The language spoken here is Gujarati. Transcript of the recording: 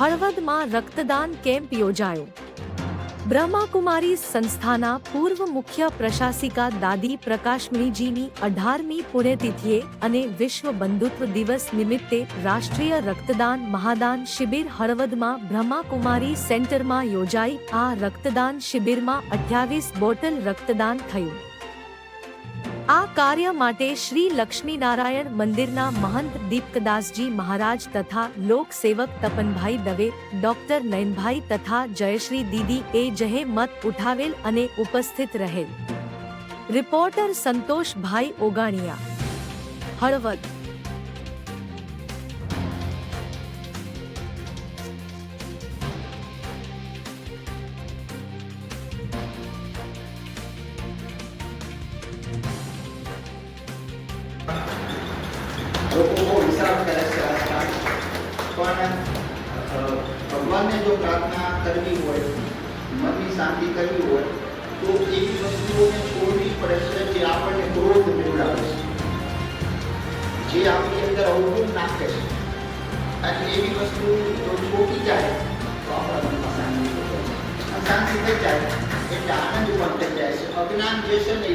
હળવદમાં રક્તદાન કેમ્પ યોજાયો. બ્રહ્માકુમારી સંસ્થાના પૂર્વ મુખ્ય પ્રશાસિકા દાદી પ્રકાશમણીજીની અઢારમી પુણ્યતિથિએ અને વિશ્વ બંધુત્વ દિવસ નિમિત્તે રાષ્ટ્રીય રક્તદાન મહાદાન શિબિર હળવદમાં બ્રહ્માકુમારી સેન્ટરમાં યોજાઈ. આ રક્તદાન શિબિરમાં અઠ્યાવીસ બોટલ રક્તદાન થયું. આ કાર્ય માટે શ્રી લક્ષ્મીનારાયણ મંદિરના મહંત દીપકદાસજી મહારાજ તથા લોકસેવક તપનભાઈ દવે, ડોક્ટર નયનભાઈ તથા જયશ્રી દીદી એ જહે મત ઉઠાવેલ અને ઉપસ્થિત રહેલ. રિપોર્ટર સંતોષભાઈ ઓગાણિયા. હળવદ. લોકો બહુ હિસાબ કરે છે આજકાલ પણ અ, ભગવાનને જો પ્રાર્થના કરવી હોય મનની શાંતિ કરવી હોય તો એવી વસ્તુઓને છોડવી પડે છે જે આપણને ક્રોધ મેળાવે છે જે આપણી અંદર અવગુણ નાખે છે અને એવી વસ્તુ જો છોડી જાય તો આપણા મનમાં શાંતિ થઈ જાય અને શાંતિ થઈ જાય એટલે આનંદ પણ થઈ જાય છે અજ્ઞાન જે છે ને એ